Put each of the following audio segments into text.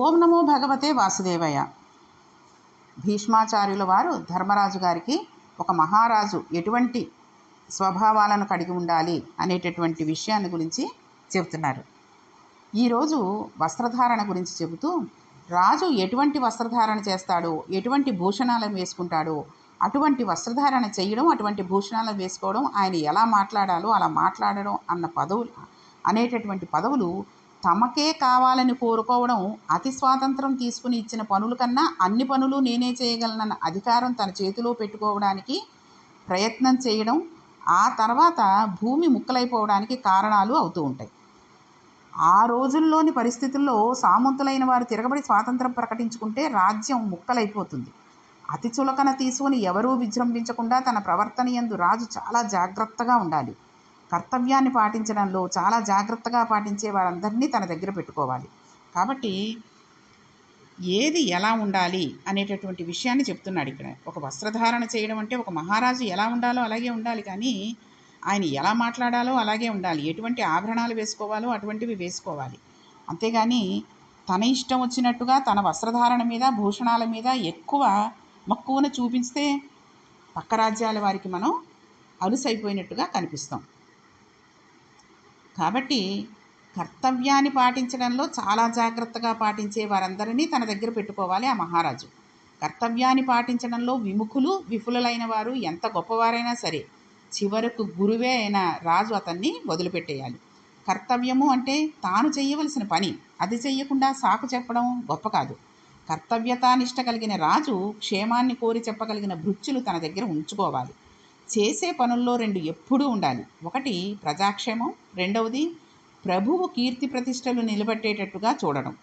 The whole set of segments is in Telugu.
ఓం నమో భగవతే వాసుదేవయ్య. భీష్మాచార్యుల వారు ధర్మరాజు గారికి ఒక మహారాజు ఎటువంటి స్వభావాలను కలిగి ఉండాలి అనేటటువంటి విషయాన్ని గురించి చెబుతున్నారు. ఈరోజు వస్త్రధారణ గురించి చెబుతూ రాజు ఎటువంటి వస్త్రధారణ చేస్తాడో? ఎటువంటి భూషణాలను వేసుకుంటాడో? అటువంటి వస్త్రధారణ చేయడం అటువంటి భూషణాలను వేసుకోవడం ఆయన ఎలా మాట్లాడాలో అలా మాట్లాడడం అన్న పదవులు అనేటటువంటి పదవులు తమకే కావాలని కోరుకోవడం అతి స్వాతంత్రం తీసుకుని ఇచ్చిన పనుల కన్నా అన్ని పనులు నేనే చేయగలనన్న అధికారం తన చేతిలో పెట్టుకోవడానికి ప్రయత్నం చేయడం ఆ తర్వాత భూమి ముక్కలైపోవడానికి కారణాలు అవుతూ ఉంటాయి. ఆ రోజుల్లోని పరిస్థితుల్లో సామంతులైన వారు తిరగబడి స్వాతంత్రం ప్రకటించుకుంటే రాజ్యం ముక్కలైపోతుంది. అతి చులకన తీసుకుని ఎవరూ విజృంభించకుండా తన ప్రవర్తన ఎందు రాజు చాలా జాగ్రత్తగా ఉండాలి. కర్తవ్యాన్ని పాటించడంలో చాలా జాగ్రత్తగా పాటించే వారందరినీ తన దగ్గర పెట్టుకోవాలి. కాబట్టి ఏది ఎలా ఉండాలి అనేటటువంటి విషయాన్ని చెప్తున్నాడు ఇక్కడ. ఒక వస్త్రధారణ చేయడం అంటే ఒక మహారాజు ఎలా ఉండాలో అలాగే ఉండాలి కానీ ఆయన ఎలా మాట్లాడాలో అలాగే ఉండాలి. ఎటువంటి ఆభరణాలు వేసుకోవాలో అటువంటివి వేసుకోవాలి. అంతేగాని తన ఇష్టం వచ్చినట్టుగా తన వస్త్రధారణ మీద భూషణాల మీద ఎక్కువ మక్కువను చూపిస్తే పక్క రాజ్యాల వారికి మనం అలుసైపోయినట్టుగా కనిపిస్తాం. కాబట్టి కర్తవ్యాన్ని పాటించడంలో చాలా జాగ్రత్తగా పాటించే వారందరినీ తన దగ్గర పెట్టుకోవాలి ఆ మహారాజు. కర్తవ్యాన్ని పాటించడంలో విముఖులు విఫులైన వారు ఎంత గొప్పవారైనా సరే చివరకు గురువే అయిన రాజు అతన్ని వదిలిపెట్టేయాలి. కర్తవ్యము అంటే తాను చేయవలసిన పని అది చెయ్యకుండా సాకు చెప్పడం గొప్ప కాదు. కర్తవ్యతానిష్ట కలిగిన రాజు క్షేమాన్ని కోరి చెప్పగలిగిన భృత్యులు తన దగ్గర ఉంచుకోవాలి. చేసే పనుల్లో రెండు ఎప్పుడూ ఉండాలి. ఒకటి ప్రజాక్షేమం. రెండవది ప్రభువు కీర్తి ప్రతిష్టలు నిలబెట్టేటట్టుగా చూడడం.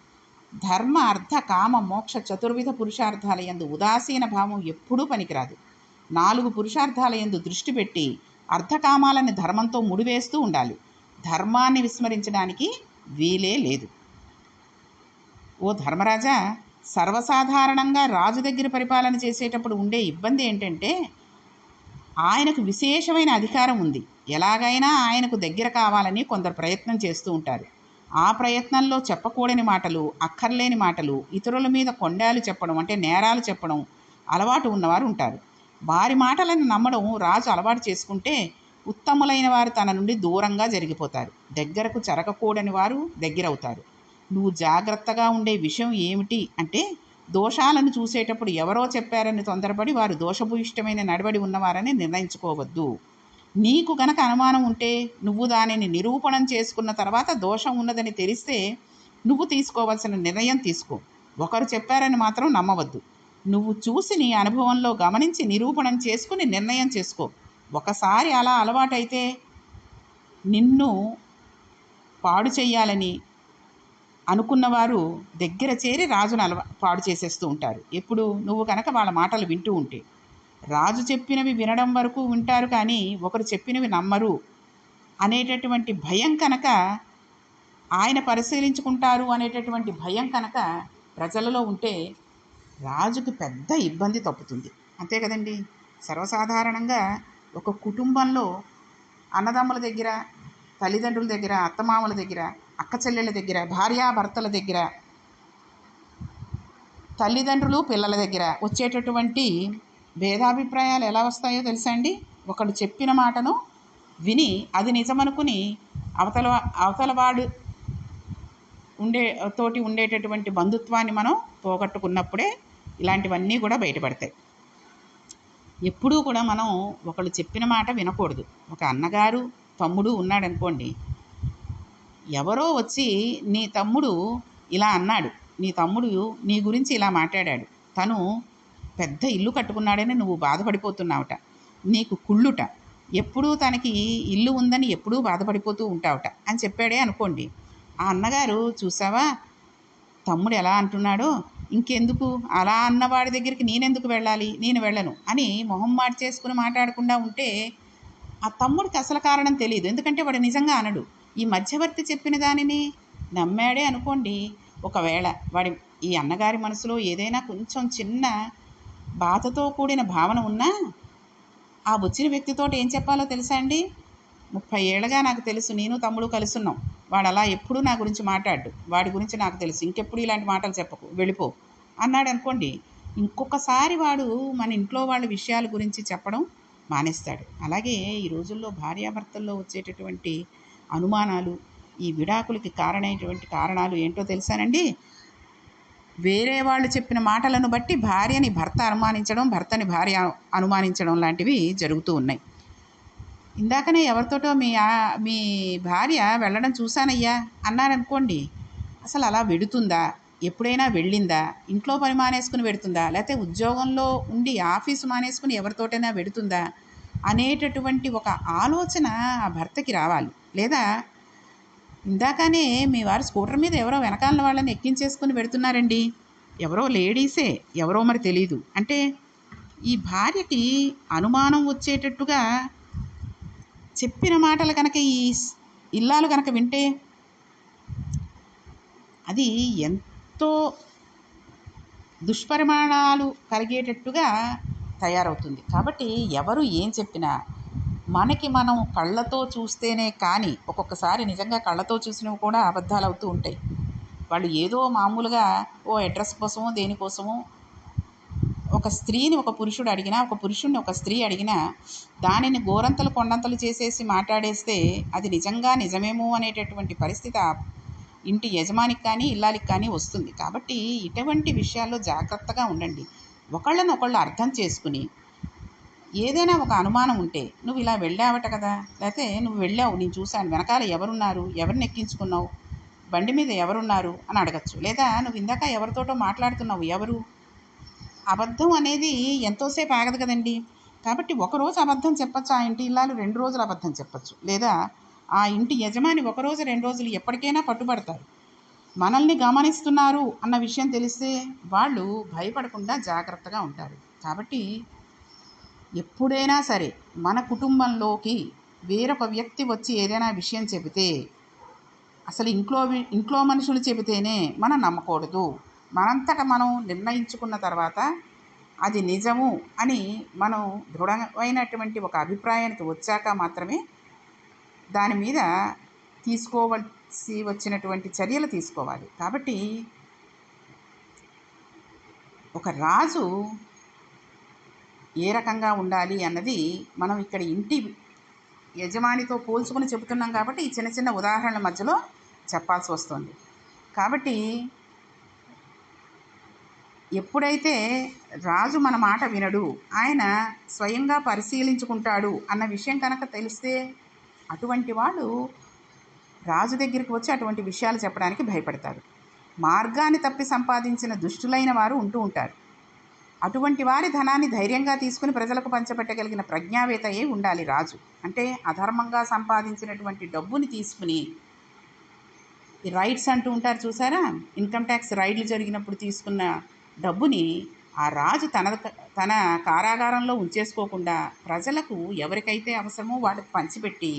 ధర్మ అర్థ కామ మోక్ష చతుర్విధ పురుషార్థాల ఎందు ఉదాసీన భావం ఎప్పుడూ పనికిరాదు. నాలుగు పురుషార్థాల ఎందు దృష్టి పెట్టి అర్థకామాలని ధర్మంతో ముడివేస్తూ ఉండాలి. ధర్మాన్ని విస్మరించడానికి వీలే లేదు. ఓ ధర్మరాజా సర్వసాధారణంగా రాజు దగ్గర పరిపాలన చేసేటప్పుడు ఉండే ఇబ్బంది ఏంటంటే ఆయనకు విశేషమైన అధికారం ఉంది. ఎలాగైనా ఆయనకు దగ్గర కావాలని కొందరు ప్రయత్నం చేస్తూ ఉంటారు. ఆ ప్రయత్నంలో చెప్పకూడని మాటలు అక్కర్లేని మాటలు ఇతరుల మీద కొండాలు చెప్పడం అంటే నేరాలు చెప్పడం అలవాటు ఉన్నవారు ఉంటారు. వారి మాటలను నమ్మడం రాజు అలవాటు చేసుకుంటే ఉత్తములైన వారు తన నుండి దూరంగా జరిగిపోతారు. దగ్గరకు జరగకూడని వారు దగ్గరవుతారు. నువ్వు జాగ్రత్తగా ఉండే విషయం ఏమిటి అంటే దోషాలను చూసేటప్పుడు ఎవరో చెప్పారని తొందరపడి వారు దోషభూయిష్టమైన నడవడి ఉన్నవారని నిర్ణయించుకోవద్దు. నీకు గనక అనుమానం ఉంటే నువ్వు దానిని నిరూపణం చేసుకున్న తర్వాత దోషం ఉన్నదని తెలిస్తే నువ్వు తీసుకోవాల్సిన నిర్ణయం తీసుకో. ఒకరు చెప్పారని మాత్రం నమ్మవద్దు. నువ్వు చూసి నీ అనుభవంలో గమనించి నిరూపణం చేసుకుని నిర్ణయం చేసుకో. ఒకసారి అలా అలవాటైతే నిన్ను పాడు చేయాలని అనుకున్నవారు దగ్గర చేరి రాజును అలవా పాడు చేసేస్తూ ఉంటారు. ఎప్పుడు? నువ్వు కనుక వాళ్ళ మాటలు వింటూ ఉంటే. రాజు చెప్పినవి వినడం వరకు వింటారు కానీ ఒకరు చెప్పినవి నమ్మరు అనేటటువంటి భయం కనుక ఆయన పరిశీలించుకుంటారు అనేటటువంటి భయం కనుక ప్రజలలో ఉంటే రాజుకు పెద్ద ఇబ్బంది తప్పుతుంది. అంతే కదండి? సర్వసాధారణంగా ఒక కుటుంబంలో అన్నదమ్ముల దగ్గర తల్లిదండ్రుల దగ్గర అత్తమామల దగ్గర అక్క చెల్లెళ్ళ దగ్గర భార్యాభర్తల దగ్గర తల్లిదండ్రులు పిల్లల దగ్గర వచ్చేటటువంటి భేదాభిప్రాయాలు ఎలా వస్తాయో తెలుసా అండి? ఒకడు చెప్పిన మాటను విని అది నిజమనుకుని అవతల అవతలవాడు ఉండే తోటి ఉండేటటువంటి బంధుత్వాన్ని మనం పోగొట్టుకున్నప్పుడే ఇలాంటివన్నీ కూడా బయటపడతాయి. ఎప్పుడూ కూడా మనం ఒకళ్ళు చెప్పిన మాట వినకూడదు. ఒక అన్నగారు తమ్ముడు ఉన్నాడనుకోండి ఎవరో వచ్చి నీ తమ్ముడు ఇలా అన్నాడు. నీ తమ్ముడు నీ గురించి ఇలా మాట్లాడాడు. తను పెద్ద ఇల్లు కట్టుకున్నాడని నువ్వు బాధపడిపోతున్నావుట. నీకు కుళ్ళుట. ఎప్పుడూ తనకి ఇల్లు ఉందని ఎప్పుడూ బాధపడిపోతూ ఉంటావుట అని చెప్పాడే అనుకోండి. ఆ అన్నగారు చూసావా? తమ్ముడు ఎలా అంటున్నాడో? ఇంకెందుకు? అలా అన్నవాడి దగ్గరికి నేనెందుకు వెళ్ళాలి? నేను వెళ్ళను అని మొహం మార్చేసుకుని మాట్లాడకుండా ఉంటే ఆ తమ్ముడికి అసలు కారణం తెలియదు ఎందుకంటే వాడు నిజంగా అనడు. ఈ మధ్యవర్తి చెప్పిన దానిని నమ్మాడే అనుకోండి. ఒకవేళ వాడి ఈ అన్నగారి మనసులో ఏదైనా కొంచెం చిన్న బాధతో కూడిన భావన ఉన్నా ఆ వచ్చిన వ్యక్తితో ఏం చెప్పాలో తెలుసా అండి? ముప్పై ఏళ్ళగా నాకు తెలుసు నేను తమ్ముడు కలుసున్నాం. వాడు అలా ఎప్పుడూ నా గురించి మాట్లాడు వాడి గురించి నాకు తెలుసు ఇంకెప్పుడు ఇలాంటి మాటలు చెప్పకు వెళ్ళిపో అన్నాడు అనుకోండి. ఇంకొకసారి వాడు మన ఇంట్లో వాళ్ళ విషయాల గురించి చెప్పడం మానేస్తాడు. అలాగే ఈ రోజుల్లో భార్యాభర్తల్లో వచ్చేటటువంటి అనుమానాలు ఈ విడాకులకి కారణమైనటువంటి కారణాలు ఏంటో తెలుసానండి? వేరే వాళ్ళు చెప్పిన మాటలను బట్టి భార్యని భర్త అనుమానించడం భర్తని భార్య అనుమానించడం లాంటివి జరుగుతూ ఉన్నాయి. ఇందాకనే ఎవరితోటో మీ మీ భార్య వెళ్ళడం చూశానయ్యా అన్నారనుకోండి అసలు అలా వెడుతుందా? ఎప్పుడైనా వెళ్ళిందా? ఇంట్లో పని మానేసుకుని పెడుతుందా లేకపోతే ఉద్యోగంలో ఉండి ఆఫీసు మానేసుకుని ఎవరితోటైనా పెడుతుందా అనేటటువంటి ఒక ఆలోచన ఆ భర్తకి రావాలి. లేదా ఇందాకనే మీ వారు స్కూటర్ మీద ఎవరో వెనకాల వాళ్ళని ఎక్కించేసుకుని పెడుతున్నారండి ఎవరో లేడీసే ఎవరో మరి తెలీదు. అంటే ఈ భార్యకి అనుమానం వచ్చేటట్టుగా చెప్పిన మాటలు కనుక ఈ ఇల్లాలు కనుక వింటే అది ఎంతో దుష్పరిమాణాలు కలిగేటట్టుగా తయారవుతుంది. కాబట్టి ఎవరు ఏం చెప్పినా మనకి మనం కళ్ళతో చూస్తేనే కానీ ఒక్కొక్కసారి నిజంగా కళ్ళతో చూసినవి కూడా అబద్ధాలు అవుతూ ఉంటాయి. వాళ్ళు ఏదో మామూలుగా ఓ అడ్రస్ కోసమో దేనికోసమో ఒక స్త్రీని ఒక పురుషుడు అడిగినా ఒక పురుషుడిని ఒక స్త్రీ అడిగినా దానిని గోరంతలు కొండంతలు చేసేసి మాట్లాడేస్తే అది నిజంగా నిజమేమో అనేటటువంటి పరిస్థితి ఇంటి యజమానికి కానీ ఇల్లాలికి కానీ వస్తుంది. కాబట్టి ఇటువంటి విషయాల్లో జాగ్రత్తగా ఉండండి. ఒకళ్ళని ఒకళ్ళు అర్థం చేసుకుని ఏదైనా ఒక అనుమానం ఉంటే నువ్వు ఇలా వెళ్ళావట కదా? లేకపోతే నువ్వు వెళ్ళావు నేను చూశాను వెనకాల ఎవరున్నారు? ఎవరిని ఎక్కించుకున్నావు? బండి మీద ఎవరున్నారు? అని అడగచ్చు. లేదా నువ్వు ఇందాక ఎవరితోటో మాట్లాడుతున్నావు ఎవరు? అబద్ధం అనేది ఎంతోసేపు ఆగదు కదండి. కాబట్టి ఒకరోజు అబద్ధం చెప్పచ్చు ఆ ఇంటి ఇల్లాలు? రెండు రోజులు అబద్ధం చెప్పచ్చు. లేదా ఆ ఇంటి యజమాని ఒకరోజు రెండు రోజులు ఎప్పటికైనా పట్టుబడతారు మనల్ని గమనిస్తున్నారు అన్న విషయం తెలిస్తే వాళ్ళు భయపడకుండా జాగ్రత్తగా ఉంటారు. కాబట్టి ఎప్పుడైనా సరే మన కుటుంబంలోకి వేరొక వ్యక్తి వచ్చి ఏదైనా విషయం చెబితే అసలు ఇంట్లో ఇంట్లో మనుషులు చెబితేనే మనం నమ్మకూడదు. మనంతట మనం నిర్ణయించుకున్న తర్వాత అది నిజము అని మనం దృఢమైనటువంటి ఒక అభిప్రాయానికి వచ్చాక మాత్రమే దాని మీద తీసుకోవ సి వచ్చినటువంటి చర్యలు తీసుకోవాలి. కాబట్టి ఒక రాజు ఏ రకంగా ఉండాలి అన్నది మనం ఇక్కడ ఇంటి యజమానితో పోల్చుకుని చెబుతున్నాం కాబట్టి ఈ చిన్న చిన్న ఉదాహరణల మధ్యలో చెప్పాల్సి వస్తుంది. కాబట్టి ఎప్పుడైతే రాజు మన మాట వినడు ఆయన స్వయంగా పరిశీలించుకుంటాడు అన్న విషయం కనుక తెలిస్తే అటువంటి వాళ్ళు రాజు దగ్గరికి వచ్చి అటువంటి విషయాలు చెప్పడానికి భయపడతారు. మార్గాన్ని తప్పి సంపాదించిన దుష్టులైన వారు ఉంటూ ఉంటారు. అటువంటి వారి ధనాన్ని ధైర్యంగా తీసుకుని ప్రజలకు పంచబెట్టగలిగిన ప్రజ్ఞావేతయే ఉండాలి రాజు? అంటే అధర్మంగా సంపాదించినటువంటి డబ్బుని తీసుకుని ఈ రైడ్స్ అంటూ ఉంటారు చూసారా? ఇన్కమ్ ట్యాక్స్ రైడ్లు జరిగినప్పుడు తీసుకున్న డబ్బుని ఆ రాజు తన తన కారాగారంలో ఉంచేసుకోకుండా ప్రజలకు ఎవరికైతే అవసరమో వాళ్ళకి పంచిపెట్టి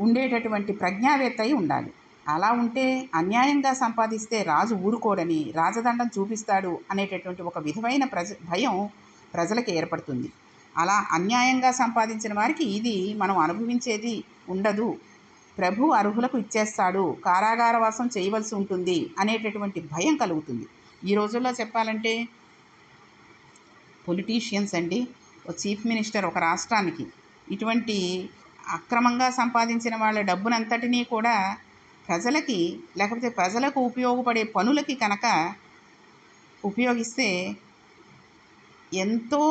ఉండేటటువంటి ప్రజ్ఞావేత్త అయి ఉండాలి. అలా ఉంటే అన్యాయంగా సంపాదిస్తే రాజు ఊరుకోడని రాజదండం చూపిస్తాడు అనేటటువంటి ఒక విధమైన ప్రజ భయం ప్రజలకు ఏర్పడుతుంది. అలా అన్యాయంగా సంపాదించిన వారికి ఇది మనం అనుభవించేది ఉండదు. ప్రభు అర్హులకు ఇచ్చేస్తాడు కారాగారవాసం చేయవలసి ఉంటుంది అనేటటువంటి భయం కలుగుతుంది. ఈ రోజుల్లో చెప్పాలంటే పొలిటీషియన్స్ అండి ఒక చీఫ్ మినిస్టర్ ఒక రాష్ట్రానికి ఇటువంటి అక్రమంగా సంపాదించిన వాళ్ళ డబ్బునంతటినీ కూడా ప్రజలకి లేకపోతే ప్రజలకు ఉపయోగపడే పనులకి కనుక ఉపయోగిస్తే ఎంతో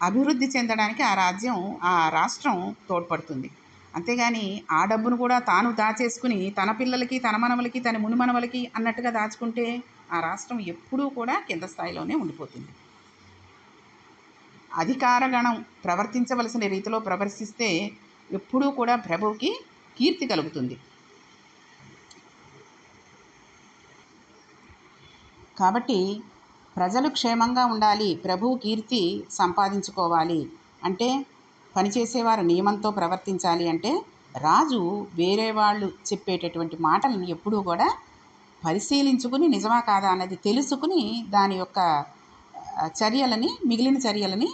అభివృద్ధి చెందడానికి ఆ రాజ్యం ఆ రాష్ట్రం తోడ్పడుతుంది. అంతేగాని ఆ డబ్బును కూడా తాను దాచేసుకుని తన పిల్లలకి తన మనవలకి తన మునిమనవలకి అన్నట్టుగా దాచుకుంటే ఆ రాష్ట్రం ఎప్పుడూ కూడా కింద స్థాయిలోనే ఉండిపోతుంది. అధికారగణం ప్రవర్తించవలసిన రీతిలో ప్రవర్తిస్తే ఎప్పుడూ కూడా ప్రభువుకి కీర్తి కలుగుతుంది. కాబట్టి ప్రజలు క్షేమంగా ఉండాలి ప్రభువు కీర్తి సంపాదించుకోవాలి అంటే పనిచేసేవారు నియమంతో ప్రవర్తించాలి అంటే రాజు వేరే వాళ్ళు చెప్పేటటువంటి మాటలను ఎప్పుడూ కూడా పరిశీలించుకుని నిజమా కాదా అన్నది తెలుసుకుని దాని యొక్క చర్యలని మిగిలిన చర్యలని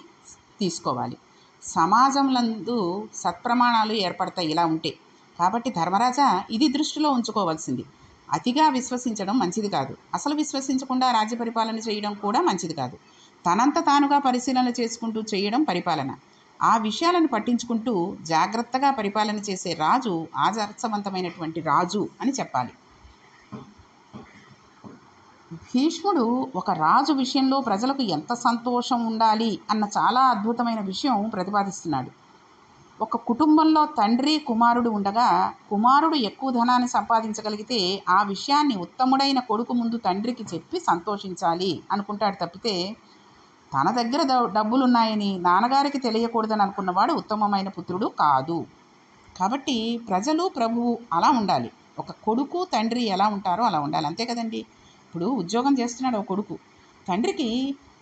తీసుకోవాలి. సమాజంలందు సత్ప్రమాణాలు ఏర్పడతాయి ఇలా ఉంటే. కాబట్టి ధర్మరాజా ఇది దృష్టిలో ఉంచుకోవాల్సింది. అతిగా విశ్వసించడం మంచిది కాదు. అసలు విశ్వసించకుండా రాజ్య పరిపాలన చేయడం కూడా మంచిది కాదు. తనంత తానుగా పరిశీలన చేసుకుంటూ చేయడం పరిపాలన. ఆ విషయాలను పట్టించుకుంటూ జాగ్రత్తగా పరిపాలన చేసే రాజు ఆదర్శవంతమైనటువంటి రాజు అని చెప్పాలి. భీష్ముడు ఒక రాజు విషయంలో ప్రజలకు ఎంత సంతోషం ఉండాలి అన్న చాలా అద్భుతమైన విషయం ప్రతిపాదిస్తున్నాడు. ఒక కుటుంబంలో తండ్రి కుమారుడు ఉండగా కుమారుడు ఎక్కువ ధనాన్ని సంపాదించగలిగితే ఆ విషయాన్ని ఉత్తముడైన కొడుకు ముందు తండ్రికి చెప్పి సంతోషించాలి అనుకుంటాడు తప్పితే తన దగ్గర డబ్బులున్నాయని నాన్నగారికి తెలియకూడదని అనుకున్నవాడు ఉత్తమమైన పుత్రుడు కాదు. కాబట్టి ప్రజలు ప్రభువు అలా ఉండాలి. ఒక కొడుకు తండ్రి ఎలా ఉంటారో అలా ఉండాలి. అంతే కదండి? ఇప్పుడు ఉద్యోగం చేస్తున్నాడు ఓ కొడుకు. తండ్రికి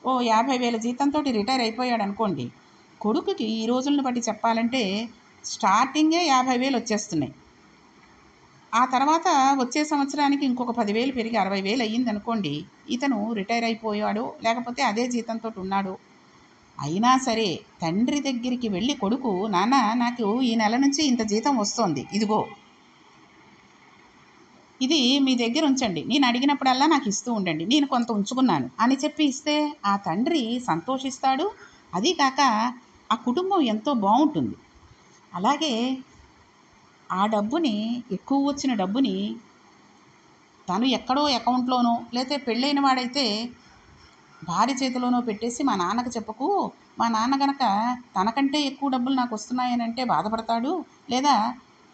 ఓ యాభై వేల జీతంతో రిటైర్ అయిపోయాడు అనుకోండి కొడుకుకి ఈ రోజులను బట్టి చెప్పాలంటే స్టార్టింగే యాభై వేలు వచ్చేస్తున్నాయి. ఆ తర్వాత వచ్చే సంవత్సరానికి ఇంకొక పదివేలు పెరిగి అరవై వేలు అయ్యింది అనుకోండి ఇతను రిటైర్ అయిపోయాడు లేకపోతే అదే జీతంతో ఉన్నాడు. అయినా సరే తండ్రి దగ్గరికి వెళ్ళి కొడుకు నాన్న నాకు ఈ నెల నుంచి ఇంత జీతం వస్తోంది. ఇదిగో ఇది మీ దగ్గర ఉంచండి. నేను అడిగినప్పుడల్లా నాకు ఇస్తూ ఉండండి. నేను కొంత ఉంచుకున్నాను. అని చెప్పి ఇస్తే ఆ తండ్రి సంతోషిస్తాడు. అదీ కాక ఆ కుటుంబం ఎంతో బాగుంటుంది. అలాగే ఆ డబ్బుని ఎక్కువ వచ్చిన డబ్బుని తను ఎక్కడో అకౌంట్లోనో లేతే పెళ్ళైన వాడైతే భార్య చేతిలోనో పెట్టేసి మా నాన్నకు చెప్పకు. మా నాన్న గనక తనకంటే ఎక్కువ డబ్బులు నాకు వస్తున్నాయనంటే బాధపడతాడు. లేదా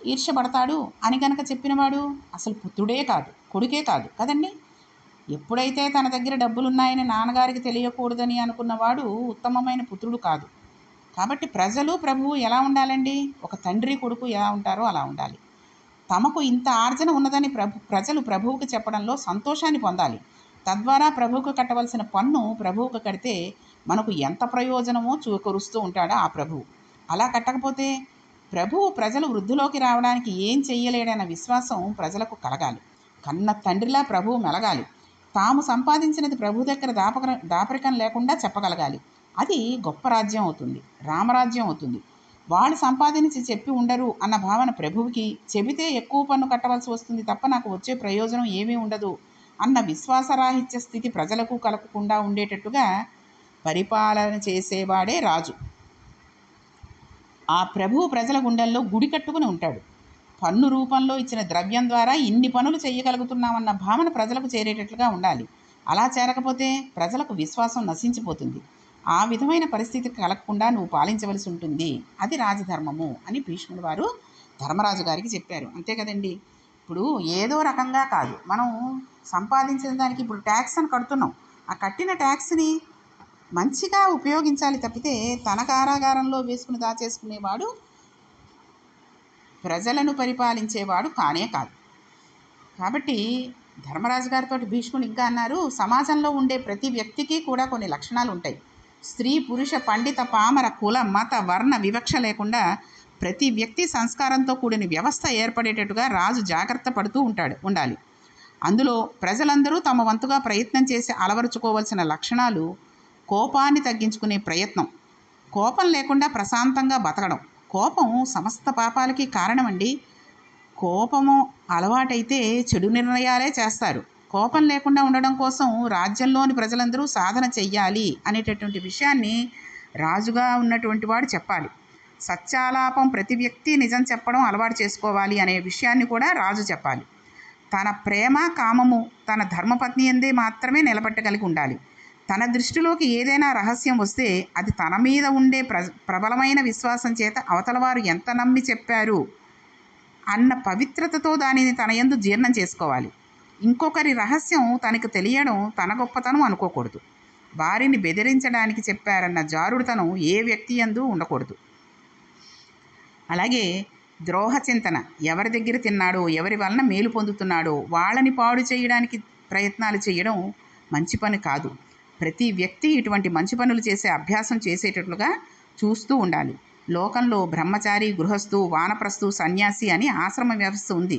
ఈర్ష్యపడతాడు అని గనక చెప్పినవాడు అసలు పుత్రుడే కాదు కొడుకే కాదు కదండి? ఎప్పుడైతే తన దగ్గర డబ్బులున్నాయని నాన్నగారికి తెలియకూడదని అనుకున్నవాడు ఉత్తమమైన పుత్రుడు కాదు. కాబట్టి ప్రజలు ప్రభువు ఎలా ఉండాలండి? ఒక తండ్రి కొడుకు ఎలా ఉంటారో అలా ఉండాలి. తమకు ఇంత ఆర్జన ఉన్నదని ప్రభు ప్రజలు ప్రభువుకు చెప్పడంలో సంతోషాన్ని పొందాలి. తద్వారా ప్రభువుకు కట్టవలసిన పన్ను ప్రభువుకు కడితే మనకు ఎంత ప్రయోజనమో చూకరుస్తూ ఉంటాడా ఆ ప్రభువు? అలా కట్టకపోతే ప్రభువు ప్రజలు వృద్ధిలోకి రావడానికి ఏం చెయ్యలేడన్న విశ్వాసం ప్రజలకు కలగాలి. కన్న తండ్రిలా ప్రభువు మెలగాలి. తాము సంపాదించినది ప్రభు దగ్గర దాపక దాపరికం లేకుండా చెప్పగలగాలి. అది గొప్ప రాజ్యం అవుతుంది. రామరాజ్యం అవుతుంది. వాళ్ళు సంపాదించి చెప్పి ఉండరు అన్న భావన ప్రభువుకి చెబితే ఎక్కువ పన్ను కట్టవలసి వస్తుంది తప్ప నాకు వచ్చే ప్రయోజనం ఏమీ ఉండదు అన్న విశ్వాసరాహిత్య స్థితి ప్రజలకు కలగకుండా ఉండేటట్టుగా పరిపాలన చేసేవాడే రాజు. ఆ ప్రభువు ప్రజల గుండెల్లో గుడి కట్టుకుని ఉంటాడు. పన్ను రూపంలో ఇచ్చిన ద్రవ్యం ద్వారా ఇన్ని పనులు చేయగలుగుతున్నామన్న భావన ప్రజలకు చేరేటట్లుగా ఉండాలి. అలా చేరకపోతే ప్రజలకు విశ్వాసం నశించిపోతుంది. ఆ విధమైన పరిస్థితి కలగకుండా నువ్వు పాలించవలసి ఉంటుంది. అది రాజధర్మము అని భీష్ముడు వారు ధర్మరాజు గారికి చెప్పారు. అంతే కదండి? ఇప్పుడు ఏదో రకంగా కాదు. మనం సంపాదించిన దానికి ఇప్పుడు ట్యాక్స్ అని కడుతున్నాం. ఆ కట్టిన ట్యాక్స్ని మంచిగా ఉపయోగించాలి తప్పితే తన కారాగారంలో వేసుకుని దాచేసుకునేవాడు ప్రజలను పరిపాలించేవాడు కానే కాదు. కాబట్టి ధర్మరాజు గారితో భీష్ముడు ఇంకా అన్నారు సమాజంలో ఉండే ప్రతి వ్యక్తికి కూడా కొన్ని లక్షణాలు ఉంటాయి. స్త్రీ పురుష పండిత పామర కుల మత వర్ణ వివక్ష లేకుండా ప్రతి వ్యక్తి సంస్కారంతో కూడిన వ్యవస్థ ఏర్పడేటట్టుగా రాజు జాగ్రత్త పడుతూ ఉంటాడు ఉండాలి. అందులో ప్రజలందరూ తమ వంతుగా ప్రయత్నం చేసి అలవరుచుకోవాల్సిన లక్షణాలు కోపాన్ని తగ్గించుకునే ప్రయత్నం. కోపం లేకుండా ప్రశాంతంగా బతకడం. కోపం సమస్త పాపాలకి కారణమండి. కోపము అలవాటైతే చెడు నిర్ణయాలే చేస్తారు. కోపం లేకుండా ఉండడం కోసం రాజ్యంలోని ప్రజలందరూ సాధన చెయ్యాలి అనేటటువంటి విషయాన్ని రాజుగా ఉన్నటువంటి వాడు చెప్పాలి. సత్యాలాపం ప్రతి వ్యక్తి నిజం చెప్పడం అలవాటు చేసుకోవాలి అనే విషయాన్ని కూడా రాజు చెప్పాలి. తన ప్రేమ కామము తన ధర్మపత్ని ఎందే మాత్రమే నిలబెట్టగలిగి ఉండాలి. తన దృష్టిలోకి ఏదైనా రహస్యం వస్తే అది తన మీద ఉండే ప్ర ప్రబలమైన విశ్వాసం చేత అవతలవారు ఎంత నమ్మి చెప్పారు అన్న పవిత్రతతో దానిని తన యందు జీర్ణం చేసుకోవాలి. ఇంకొకరి రహస్యం తనకు తెలియడం తన గొప్పతనం అనుకోకూడదు. వారిని బెదిరించడానికి చెప్పారన్న జారుడుతనం ఏ వ్యక్తి యందు ఉండకూడదు. అలాగే ద్రోహ చింతన ఎవరి దగ్గర తిన్నాడో ఎవరి వలన మేలు పొందుతున్నాడో వాళ్ళని పాడు చేయడానికి ప్రయత్నాలు చేయడం మంచి పని కాదు. ప్రతి వ్యక్తి ఇటువంటి మంచి పనులు చేసే అభ్యాసం చేసేటట్లుగా చూస్తూ ఉండాలి. లోకంలో బ్రహ్మచారి గృహస్థు వానప్రస్థు సన్యాసి అని ఆశ్రమ వ్యవస్థ ఉంది.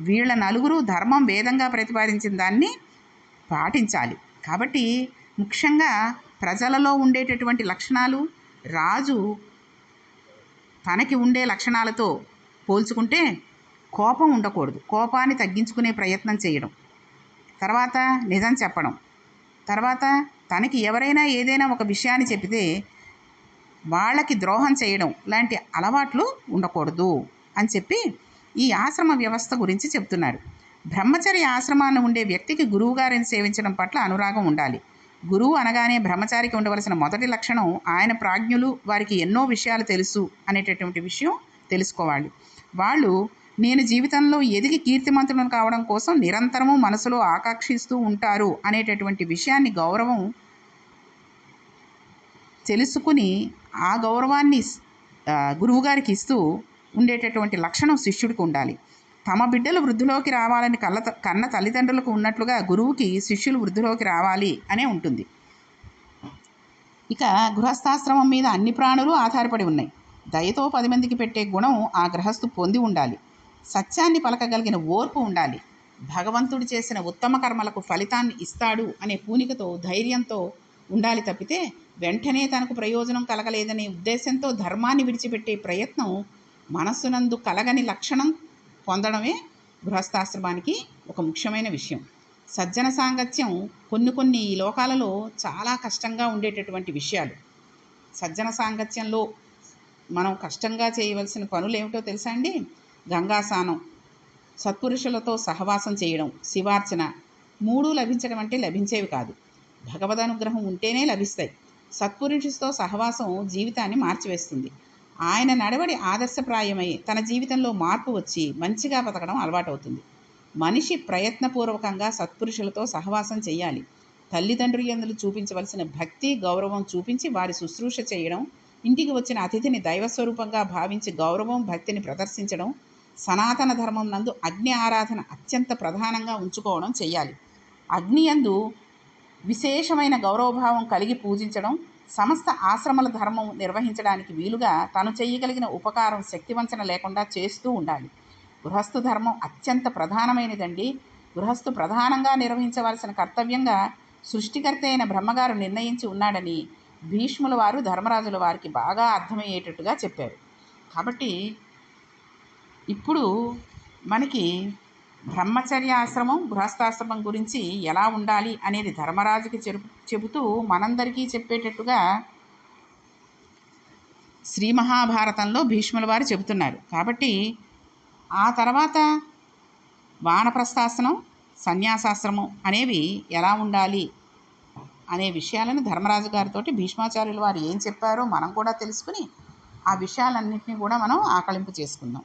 వీళ్ళ నలుగురు ధర్మం వేదంగా ప్రతిపాదించిన దాన్ని పాటించాలి. కాబట్టి ముఖ్యంగా ప్రజలలో ఉండేటటువంటి లక్షణాలు రాజు తనకి ఉండే లక్షణాలతో పోల్చుకుంటే కోపం ఉండకూడదు. కోపాన్ని తగ్గించుకునే ప్రయత్నం చేయడం. తర్వాత నిజం చెప్పడం. తర్వాత తనకి ఎవరైనా ఏదైనా ఒక విషయాన్ని చెబితే వాళ్ళకి ద్రోహం చేయడం లాంటి అలవాట్లు ఉండకూడదు అని చెప్పి ఈ ఆశ్రమ వ్యవస్థ గురించి చెప్తున్నారు. బ్రహ్మచర్య ఆశ్రమాన్ని ఉండే వ్యక్తికి గురువుగారిని సేవించడం పట్ల అనురాగం ఉండాలి. గురువు అనగానే బ్రహ్మచారికి ఉండవలసిన మొదటి లక్షణం ఆయన ప్రాజ్ఞులు వారికి ఎన్నో విషయాలు తెలుసు అనేటటువంటి విషయం తెలుసుకోవాలి. వాళ్ళు నేను జీవితంలో ఎదిగి కీర్తిమంతులను కావడం కోసం నిరంతరము మనసులో ఆకాంక్షిస్తూ ఉంటారు అనేటటువంటి విషయాన్ని గౌరవం తెలుసుకుని ఆ గౌరవాన్ని గురువుగారికి ఇస్తూ ఉండేటటువంటి లక్షణం శిష్యుడికి ఉండాలి. తమ బిడ్డలు వృద్ధిలోకి రావాలని కళ్ళ కన్న తల్లిదండ్రులకు ఉన్నట్లుగా గురువుకి శిష్యులు వృద్ధిలోకి రావాలి అనే ఉంటుంది. ఇక గృహస్థాశ్రమం మీద అన్ని ప్రాణులు ఆధారపడి ఉన్నాయి. దయతో పది మందికి పెట్టే గుణం ఆ గృహస్థు పొంది ఉండాలి. సత్యాన్ని పలకగలిగిన ఓర్పు ఉండాలి. భగవంతుడు చేసిన ఉత్తమ కర్మలకు ఫలితాన్ని ఇస్తాడు అనే పూనికతో ధైర్యంతో ఉండాలి తప్పితే వెంటనే తనకు ప్రయోజనం కలగలేదనే ఉద్దేశంతో ధర్మాన్ని విడిచిపెట్టే ప్రయత్నం మనస్సునందు కలగని లక్షణం పొందడమే గృహస్థాశ్రమానికి ఒక ముఖ్యమైన విషయం. సజ్జన సాంగత్యం కొన్ని కొన్ని ఈ లోకాలలో చాలా కష్టంగా ఉండేటటువంటి విషయాలు. సజ్జన సాంగత్యంలో మనం కష్టంగా చేయవలసిన పనులు ఏమిటో తెలుసా అండి? గంగాస్నానం సత్పురుషులతో సహవాసం చేయడం శివార్చన మూడు లభించడం అంటే లభించేవి కాదు. భగవద్ అనుగ్రహం ఉంటేనే లభిస్తాయి. సత్పురుషులతో సహవాసం జీవితాన్ని మార్చివేస్తుంది. ఆయన నడవడి ఆదర్శప్రాయమై తన జీవితంలో మార్పు వచ్చి మంచిగా బతకడం అలవాటవుతుంది. మనిషి ప్రయత్నపూర్వకంగా సత్పురుషులతో సహవాసం చేయాలి తల్లిదండ్రులు ఎందులు చూపించవలసిన భక్తి గౌరవం చూపించి వారి శుశ్రూష చేయడం ఇంటికి వచ్చిన అతిథిని దైవస్వరూపంగా భావించి గౌరవం భక్తిని ప్రదర్శించడం సనాతన ధర్మం నందు అగ్ని ఆరాధన అత్యంత ప్రధానంగా ఉంచుకోవడం చేయాలి అగ్ని యందు విశేషమైన గౌరవభావం కలిగి పూజించడం సమస్త ఆశ్రమల ధర్మం నిర్వహించడానికి వీలుగా తను చేయగలిగిన ఉపకారం శక్తివంచన లేకుండా చేస్తూ ఉండాలి. గృహస్థు ధర్మం అత్యంత ప్రధానమైనదండి. గృహస్థు ప్రధానంగా నిర్వహించవలసిన కర్తవ్యంగా సృష్టికర్త అయిన బ్రహ్మగారు నిర్ణయించి ఉన్నాడని భీష్ముల వారు ధర్మరాజుల వారికి బాగా అర్థమయ్యేటట్టుగా చెప్పారు. కాబట్టి ఇప్పుడు మనకి బ్రహ్మచర్య ఆశ్రమం గృహస్థాశ్రమం గురించి ఎలా ఉండాలి అనేది ధర్మరాజుకి చెబు చెబుతూ మనందరికీ చెప్పేటట్టుగా శ్రీ మహాభారతంలో భీష్ముల వారు చెబుతున్నారు. కాబట్టి ఆ తర్వాత వానప్రస్థాశ్రమం సన్యాసాశ్రమం అనేవి ఎలా ఉండాలి అనే విషయాలను ధర్మరాజు గారితో భీష్మాచార్యులు వారు ఏం చెప్పారో మనం కూడా తెలుసుకుని ఆ విషయాలన్నింటినీ కూడా మనం ఆకలింపు చేసుకుందాం.